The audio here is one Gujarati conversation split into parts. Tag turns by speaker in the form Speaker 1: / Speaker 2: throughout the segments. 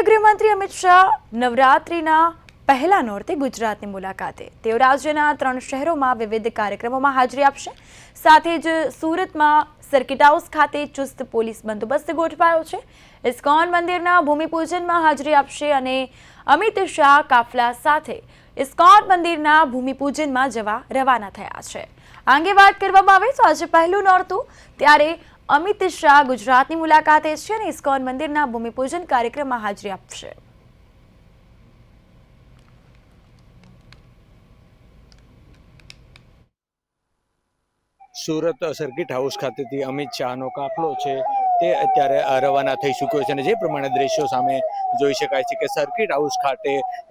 Speaker 1: કેન્દ્રીય ગૃહમંત્રી અમિત શાહ નવરાત્રિના પહેલા નોરતે ગુજરાતની મુલાકાતે. તેઓ રાજ્યના ત્રણ શહેરોમાં વિવિધ કાર્યક્રમોમાં હાજરી આપશે. સાથે જ સુરતમાં સર્કિટ હાઉસ ખાતે ચુસ્ત પોલીસ બંદોબસ્ત ગોઠવાયો છે. ઇસ્કોન મંદિરના ભૂમિપૂજનમાં હાજરી આપશે અને અમિત શાહ કાફલા સાથે ઇસ્કોન મંદિરના ભૂમિપૂજનમાં જવા રવાના થયા છે. આ અંગે વાત કરવામાં આવે તો આજે પહેલું નોરતું, ત્યારે અમિત શાહ ગુજરાતની મુલાકાતે છે અને ઇસ્કોન મંદિરના ભૂમિપૂજન કાર્યક્રમમાં હાજરી આપશે.
Speaker 2: સુરત સર્કિટ હાઉસ ખાતેથી અમિત શાહનો કાફલો છે. તે અત્યારે રવાના થઈ ચૂક્યો છે અને જે પ્રમાણે દ્રશ્યો સામે જોઈ શકાય છે કે સર્કિટ હાઉસ ખાતે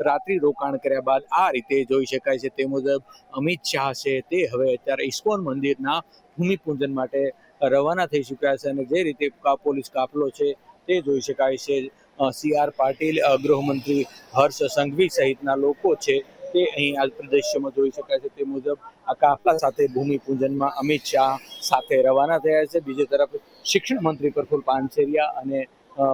Speaker 2: રાત્રિ રોકાણ કર્યા બાદ આ રીતે જોઈ શકાય છે. તે મુજબ અમિત શાહ છે તે હવે અત્યારે ઇસ્કોન મંદિરના ભૂમિપૂજન માટે રવાના થઈ ચૂક્યા છે અને જે રીતે પોલીસ કાફલો છે તે જોઈ શકાય છે. સી આર પાટીલ ગૃહમંત્રી હર્ષ સંઘવી સહિતના લોકો છે તે અહીં આ પ્રદેશમાં જોઈ શકાય છે. તે મુજબ આ કાફલા સાથે ભૂમિપૂજનમાં અમિત શાહ સાથે રવાના થયા છે. બીજી તરફ શિક્ષણ મંત્રી પ્રફુલ પાનસેરિયા અને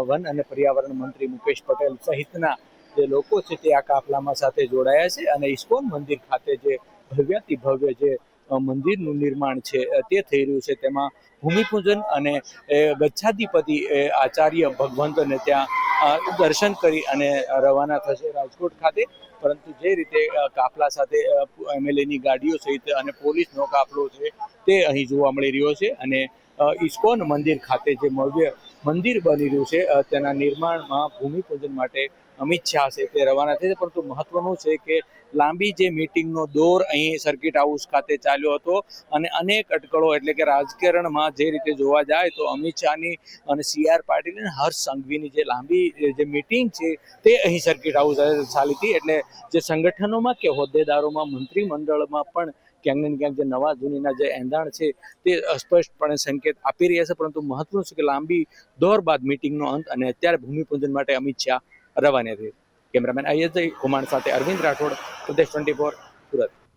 Speaker 2: વન અને પર્યાવરણ મંત્રી મુકેશ પટેલ સહિતના જે લોકો છે તે આ કાફલામાં સાથે જોડાયા છે અને ઇસ્કોન મંદિર ખાતે જે ભવ્યાતિ ભવ્ય જે મંદિરનું નિર્માણ છે તે થઈ રહ્યું છે. તેમાં ભૂમિપૂજન અને ગચ્છાધિપતિ આચાર્ય ભગવંતને ત્યાં દર્શન કરી અને રવાના થશે રાજકોટ ખાતે. પરંતુ જે રીતે કાફલા સાથે એમએલએની ગાડીઓ સહિત અને પોલીસનો કાફલો છે, તે અહીં જોવા મળી રહ્યો છે. અને ઇસ્કોન મંદિર ખાતે જે ભવ્ય મંદિર બની રહ્યું છે. તેના નિર્માણમાં ભૂમિપૂજન માટે અમિત શાહ છે તે રવાના છે પરંતુ મહત્વનું છે કે લાંબી જે મિટિંગનો દોર અહીં સર્કિટ હાઉસ ખાતે ચાલ્યો હતો અને અનેક અટકળો એટલે કે રાજકારણમાં જે રીતે જોવા જાય તો અમિત શાહની અને સી આર પાટીલ અને હર્ષ સંઘવીની જે લાંબી જે મિટિંગ છે તે અહીં સર્કિટ હાઉસ ચાલી હતી. એટલે જે સંગઠનોમાં કે હોદ્દેદારોમાં, મંત્રીમંડળમાં પણ ક્યાંક ને ક્યાંક જે નવા જૂનીના જે એંધાણ છે તે સ્પષ્ટપણે સંકેત આપી રહ્યા છે, પરંતુ મહત્વનું છે કે લાંબી દોર બાદ મિટિંગનો અંત અને અત્યારે ભૂમિપૂજન માટે અમિત શાહ રવાના થયા. કેમેરામેન અય્યજ કુમાર સાથે અરવિંદ રાઠોડ, પ્રદેશ ટ્વેન્ટી ફોર, સુરત.